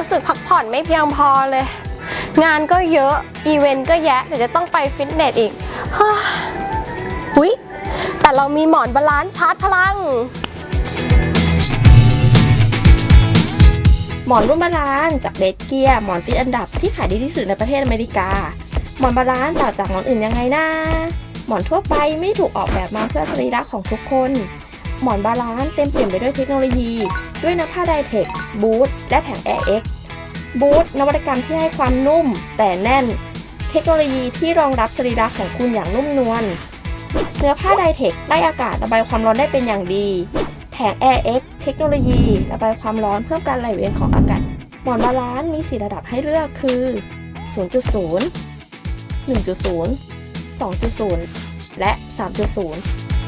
ู้สึกพักผ่อนไม่เพียงพอเลย งานก็เยอะ อีเวนต์ก็แยะเดี๋ยวจะต้องไปฟิตเนสอีกฮ่าหุยแต่เรามีหมอนบาลานซ์ชาร์จพลัง หมอนรุ่นบาลานซ์จากเดดเกียหมอนติดอันดับที่ขายดีที่สุดในประเทศอเมริกา หมอนบาลานซ์ต่างจากหมอนอื่นยังไงนะ หมอนทั่วไปไม่ถูกออกแบบมาเพื่อสรีระของทุกคน หมอนบาลานซ์เต็มเปี่ยมไปด้วยเทคโนโลยี ด้วยเนื้อผ้าไดเทคบูทและแผง Air X บูทนวัตกรรมที่ให้ความนุ่ม แต่แน่น เทคโนโลยีที่รองรับสรีระของคุณอย่างนุ่มนวลเนื้อผ้าไดเทคไล่อากาศระบายความร้อนได้เป็นอย่างดี แผง Air X เทคโนโลยี ระบายความร้อนเพิ่มการไหลเวียนของอากาศ หมอนบาลานซ์มี4ระดับให้เลือกคือ 0.0 1.0 2.0 และ 3.0